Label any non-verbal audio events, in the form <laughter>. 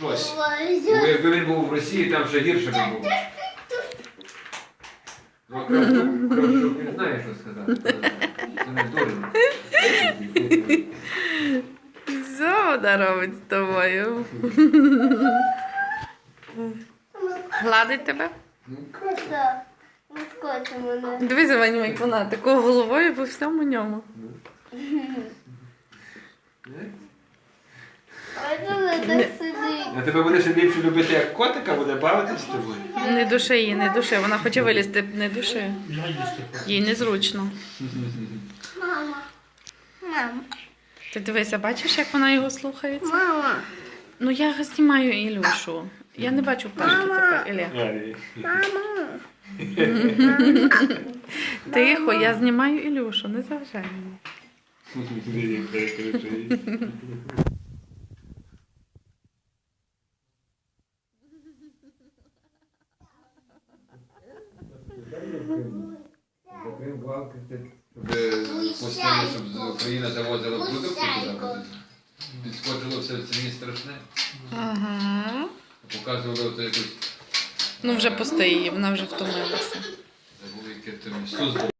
щось. Бо якби він був в Росії, там ще гірше би було. Ну, а Кравчук, Кравчук, він знає, що сказати. Це не дурень. Що вона робить з тобою? Гладить тебе? Ну. Ну, мене. Ваня, як вона такою головою по всьому ньому. не? Ви так А тебе буде ще більше любити, як котика, буде бавитись з тобою. Не души її, не души. Вона хоче вилізти, не души. Їй незручно. Мама. Мама. Ти дивися, бачиш, як вона його слухається? Мама. Ну я знімаю Ілюшу. Я не бачу пташки тепер, Ілля. Мама. <laughs> Тихо, я знімаю Ілюшу, не заважай мені. Закрив балки, щоб щоб Україна завозила продукти туди. Підскочило все в ціні страшне. Ага. Показували ото якусь Ну вже пусти її, вона вже втомилася. забув, яке там Ісус був.